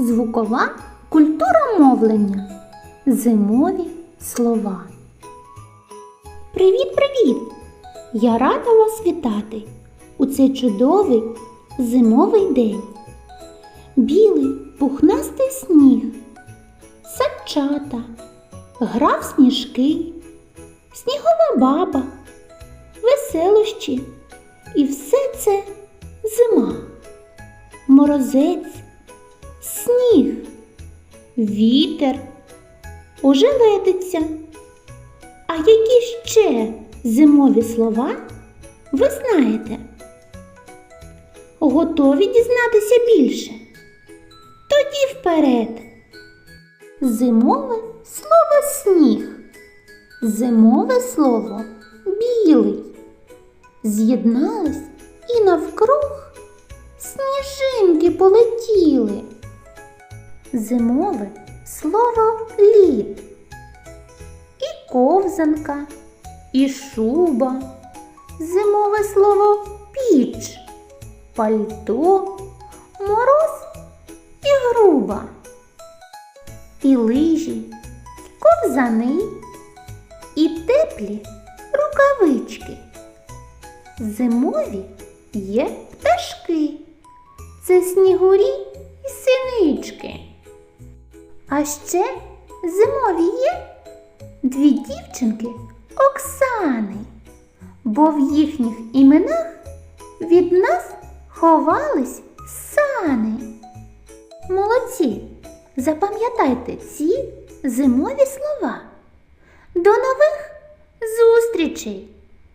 Звукова культура мовлення. Зимові слова. Привіт-привіт! Я рада вас вітати у цей чудовий зимовий день. Білий пухнастий сніг, садчата, гра в сніжки, снігова баба, веселощі і все це зима, морозець, сніг, вітер, ожеледиця. А які ще зимові слова ви знаєте? Готові дізнатися більше? Тоді вперед. Зимове слово сніг. Зимове слово білий. З'єднались і навкруг сніжинки полетіли. Зимове слово лід. І ковзанка, і шуба. Зимове слово піч, пальто, мороз і груба. І лижі, і ковзани, і теплі рукавички. Зимові є пташки. Це снігурі і синички. А ще зимові є дві дівчинки Оксани, бо в їхніх іменах від нас ховались сани. Молодці! Запам'ятайте ці зимові слова. До нових зустрічей!